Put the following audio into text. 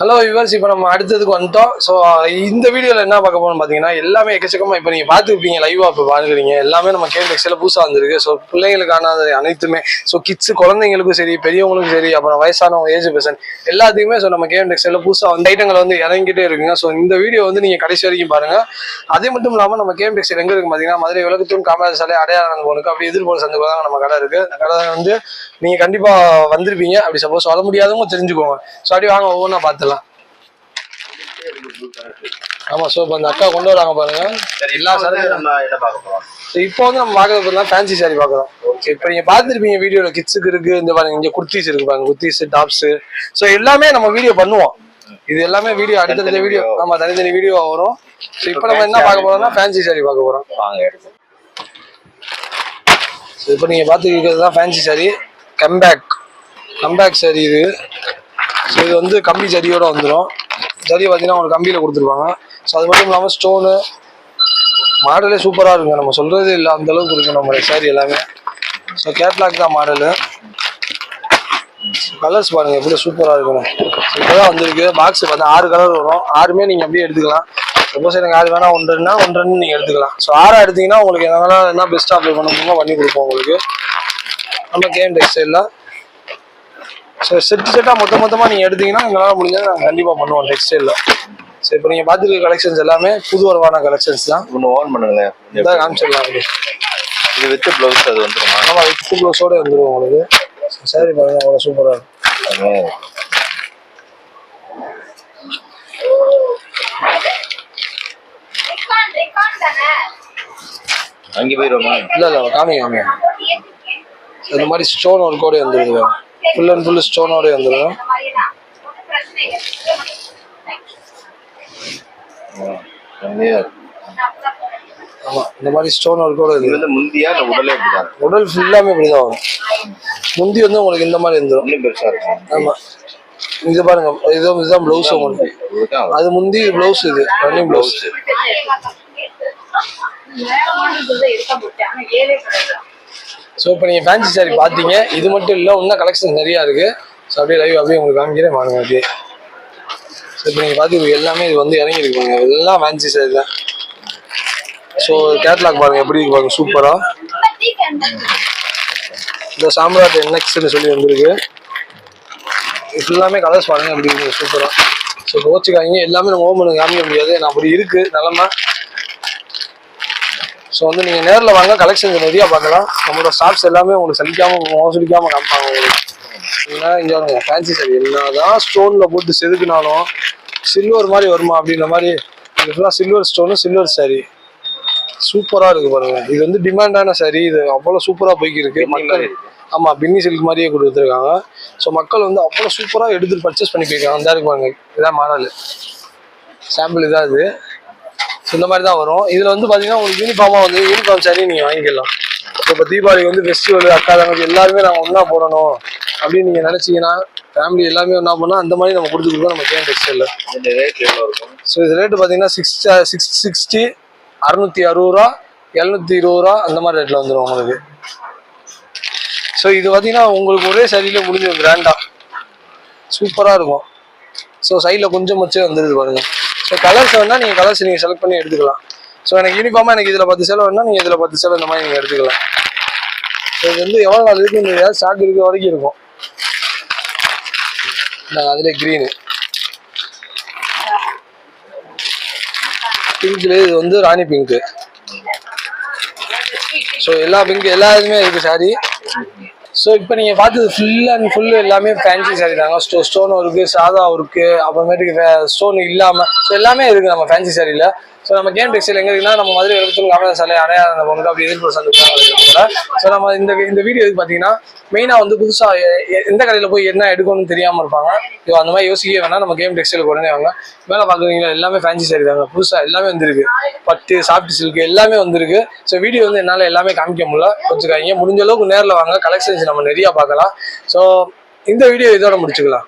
Hello viewers இப்போ நம்ம அடுத்ததுக்கு வந்துட்டோம். ஸோ இந்த வீடியோவில் என்ன பார்க்க போகணும்னு பார்த்தீங்கன்னா எல்லாமே எக்கச்சக்கமாக இப்போ நீங்கள் பார்த்துருப்பீங்க லைவாக இப்போ பார்க்குறீங்க. எல்லாமே நம்ம கேம் டெக்ஸில் புதுசாக வந்திருக்கு. ஸோ பிள்ளைங்களுக்கான அனைத்துமே. ஸோ கிட்ஸ் குழந்தைங்களுக்கும் சரி பெரியவங்களுக்கும் சரி அப்புறம் வயசானவங்க ஏஜ் பர்சன் எல்லாத்துக்குமே ஸோ நம்ம கேம் டெக்ஸில் புதுசாக வந்து ஐட்டங்கள் வந்து இறங்கிட்டே இருக்குங்க. ஸோ இந்த வீடியோ வந்து நீங்கள் கடைசி வரைக்கும் பாருங்கள் அதே மட்டும் இல்லாமல் நம்ம கேம் டெக்ஸில் எங்கே இருக்கு பார்த்தீங்கன்னா மதுரை விளக்குத்தூண் காமராஜ் சாலை அடையாளம் போனுக்கு அப்படி எதிர்போல் சந்துக்குள்ள தான் நம்ம கடை இருக்குது அந்த கடை வந்து நீங்கள் கண்டிப்பாக வந்திருப்பீங்க. அப்படி சப்போஸ் வர முடியாதவங்க தெரிஞ்சுக்கோங்க. ஸோ அப்படி வாங்க ஒவ்வொன்றா பார்த்து ஆமா ஸோ இப்போ அந்த அக்கா கொண்டு வராங்க பாருங்க. எல்லா சரக்கு நம்ம என்ன பார்க்க போறோம். இப்போ வந்து நம்ம பார்க்கறது பார்த்தீங்கன்னா ஃபேன்சி சாரி பார்க்குறோம். இப்போ நீங்கள் பார்த்துருப்பீங்க வீடியோவில் கிட்ஸுக்கு இருக்கு இந்த பாருங்க இங்கே குர்த்திஸ் இருக்கு பாருங்க குர்த்திஸ் டாப்ஸ் ஸோ எல்லாமே நம்ம வீடியோ பண்ணுவோம். இது எல்லாமே வீடியோ அடுத்தடுத்த தனித்தனி வீடியோ. ஆமா தனித்தனி வீடியோ வரும். ஸோ இப்போ நம்ம என்ன பார்க்க போறோம்னா ஃபேன்சி சாரி பார்க்க போறோம். வாங்க இப்போ நீங்கள் பார்த்துக்கிறது தான் fancy sari comeback comeback sari இது. ஸோ இது வந்து கம்பி ஜரியோட வந்துடும் ஜரி பார்த்தீங்கன்னா உங்களுக்கு கம்பியில் கொடுத்துருப்பாங்க. ஸோ அது மட்டும் இல்லாமல் ஸ்டோனு மாடலே சூப்பராக இருக்குங்க. நம்ம சொல்கிறது இல்லை அந்த அளவுக்கு இருக்கும் நம்மளுடைய சாரி எல்லாமே. ஸோ கேட்லாக் தான் மாடலு கலர்ஸ் பாருங்கள் எப்படி சூப்பராக இருக்கணும் இப்போ தான் வந்திருக்கு. பாக்ஸ் பார்த்தா ஆறு கலர் வரும். ஆறுமே நீங்கள் அப்படியே எடுத்துக்கலாம். சப்போஸ் எனக்கு ஆறு வேணா ஒன்றுன்னா ஒன்றுன்னு நீங்கள் எடுத்துக்கலாம். ஸோ ஆறாக எடுத்தீங்கன்னா உங்களுக்கு என்ன வேணா என்ன பெஸ்ட்டாக அப்ளை பண்ண முடியுமோ பண்ணி கொடுப்போம் உங்களுக்கு. நம்ம கேம் டெக்ஸ்டைலில் ஸோ செட்டு செட்டாக மொத்த மொத்தமாக நீங்கள் எடுத்தீங்கன்னா எங்களால் முடிஞ்சதை நாங்கள் கண்டிப்பாக பண்ணுவோம் டெக்ஸ்டைலில் ஸோ இப்போ நீங்கள் பார்த்துருக்க கலெக்ஷன்ஸ் எல்லாமே புது வரவான கலெக்ஷன்ஸ் தான். ஒன்று ஓன் பண்ணுங்களேன். இதான் காமிச்சிடலாம் இது வித் ப்ளவுஸ் அது வந்துருமா? ஆமாம் வித் ப்ளவுஸோட வந்துடும் உங்களுக்கு. சரி பாருங்க அவ்வளோ சூப்பராக இருக்கும் அங்கே போயிடுவோமா இல்லை இல்லை காமிங்க காமிங்க. இந்த மாதிரி ஸ்டோன் ஒர்க்கோடய வந்துடுது ஃபுல் அண்ட் ஃபுல் ஸ்டோனோடய வந்துடும் ஆமாம் இந்த மாதிரி ஸ்டோன் ஒர்க்கோட இருக்குது முந்தியா உடலே இப்படிதான்? உடல் ஃபுல்லாமே இப்படி தான் வரும். முந்தி வந்து உங்களுக்கு இந்த மாதிரி இன்னும் இருக்கும். ஆமாம் இது பாருங்க இது இதுதான் ப்ளவுஸ் உங்களுக்கு இதுதான் அது முந்தி ப்ளவுஸ் இது ரன்னிங் ப்ளவுஸ் ஸோ இப்போ நீங்கள் ஃபேன்சி சாரி பார்த்தீங்க. இது மட்டும் இல்லை இன்னும் கலெக்ஷன் நிறையா இருக்குது ஸோ அப்படியே லைவ் அப்படியே உங்களுக்கு காமிக்கிறேன். வாங்க அப்படியே. ஸோ இப்போ நீங்கள் பார்த்து எல்லாமே இது வந்து இறங்கியிருக்குங்க எல்லாம் ஃபேன்சி சாரி தான். ஸோ கேட்லாக் பாருங்கள் எப்படி இருக்கு பாருங்க சூப்பராக இந்த சாம்ராட் என்எக்ஸ்னு சொல்லி வந்திருக்கு. இது ஃபுல்லாமே கலர்ஸ் பாருங்கள் எப்படி இருக்கு சூப்பராக ஸோ கோச்சிக்காங்க எல்லாமே நம்ம ஓமனுக்கு காமிக்க முடியாது. நான் அப்படி இருக்குது நிலமை. ஸோ வந்து நீங்கள் நேரில் வாங்க கலெக்ஷன்ஸ் நிறையா பார்க்கலாம். நம்மளோட ஸ்டாக்ஸ் எல்லாமே உங்களுக்கு சலிக்காம மோசடிக்காம காமிப்பாங்க உங்களுக்கு. ஏன்னா இங்கே வருங்க ஃபேன்சி சாரி என்னதான் ஸ்டோனில் போட்டு செதுக்குனாலும் சில்வர் மாதிரி வருமா அப்படின்ற மாதிரி இது ஃபுல்லாக சில்வர் ஸ்டோனு சில்வர் சாரி சூப்பராக இருக்கு பாருங்க. இது வந்து டிமாண்டான சாரி இது அவ்வளோ சூப்பராக போய்க்கு இருக்கு மக்கள் ஆமாம் பின்னி சில்க் மாதிரியே கொடுத்துருக்காங்க. ஸோ மக்கள் வந்து அவ்வளோ சூப்பராக எடுத்து பர்ச்சேஸ் பண்ணி போயிருக்காங்க அந்த இருக்கு பாருங்க இதான் மாடல். சாம்பிள் இதான் இது. ஸோ இந்த மாதிரி தான் வரும். இதில் வந்து பார்த்தீங்கன்னா உங்களுக்கு யூனிஃபார்மாக வந்து யூனிஃபார்ம் சாரி நீங்கள் வாங்கிக்கலாம். ஸோ இப்போ தீபாவளிக்கு வந்து ஃபெஸ்டிவல் அக்கா தங்கச்சி எல்லாருமே நாங்கள் ஒன்றா போடணும் அப்படின்னு நீங்கள் நினச்சிங்கன்னா ஃபேமிலி எல்லாமே ஒன்றா போனால் அந்த மாதிரி நம்ம கொடுத்துருக்கோம் நம்ம கேம் டெக்ஸ்டைலில் இந்த ரேட் எவ்வளோ இருக்கும்? ஸோ இது ரேட்டு பார்த்தீங்கன்னா சிக்ஸ் சிக்ஸ் சிக்ஸ்டி அறுநூத்தி அறுபது ரூபா எழுநூத்தி இருபது ரூபா அந்த மாதிரி ரேட்டில் வந்துடும் உங்களுக்கு. ஸோ இது பார்த்தீங்கன்னா உங்களுக்கு ஒரே சரியில் முடிஞ்சிடும் கிராண்டாக சூப்பராக இருக்கும். ஸோ சைடில் கொஞ்சம் வச்சே வந்துடுது பாருங்க. ஸோ கலர்ஸ் வேணால் நீங்கள் கலர்ஸ் நீங்கள் செலக்ட் பண்ணி எடுத்துக்கலாம். ஸோ எனக்கு யூனிஃபார்மாக எனக்கு இதில் பத்து சேலை வேணால் நீங்கள் இதில் பத்து சேலை இந்த மாதிரி நீங்கள் எடுத்துக்கலாம். ஸோ இது வந்து எவ்வளோ நாள் இருக்குன்னு ஸ்டாக் இருக்க வரைக்கும் இருக்கும். நாங்கள் அதில் க்ரீனு பிங்க்ல இது வந்து ராணி பிங்க்கு ஸோ எல்லா பிங்க் எல்லா இதுவுமே இருக்குது சாரி ஸோ இப்போ நீங்கள் பார்த்தது ஃபுல் அண்ட் ஃபுல் எல்லாமே ஃபேன்சி சாரி தாங்க. ஸ்டோ ஸ்டோன் இருக்கு சாதா இருக்கு அப்புறமேட்டுக்கு ஸ்டோன் இல்லாமல் ஸோ எல்லாமே இருக்கு நம்ம ஃபேன்சி சாரியில் ஸோ நம்ம கேம் டெக்ஸ்டைல் எங்க இருக்குன்னா நம்ம மதுரை எழுபத்தொன்று காமராஜர் சாலை அடையாள பொண்ணு அப்படி எதிர்ப்பு சந்திப்பாங்க ஸோ நம்ம இந்த இந்த வீடியோ எதுக்கு பார்த்தீங்கன்னா மெயினாக வந்து புதுசாக எந்த கடையில் போய் என்ன எடுக்கணும்னு தெரியாமல் இருப்பாங்க. ஸோ அந்த மாதிரி யோசிக்கவே வேணாம். நம்ம கேம் டெக்ஸ்டைலுக்கு உடனே வாங்க மேலே பார்க்குறீங்களா? எல்லாமே ஃபேன்சி சாரி தாங்க. புதுசாக எல்லாமே வந்திருக்கு. பட்டு சாஃப்ட் சில்க் எல்லாமே வந்திருக்கு. ஸோ வீடியோ வந்து என்னால் எல்லாமே காமிக்க முடியல. வச்சுக்காங்க முடிஞ்ச அளவுக்கு நேரில் வாங்க. கலெக்ஷன்ஸ் நம்ம நிறையா பார்க்கலாம். ஸோ இந்த வீடியோ இதோட முடிச்சுக்கலாம்.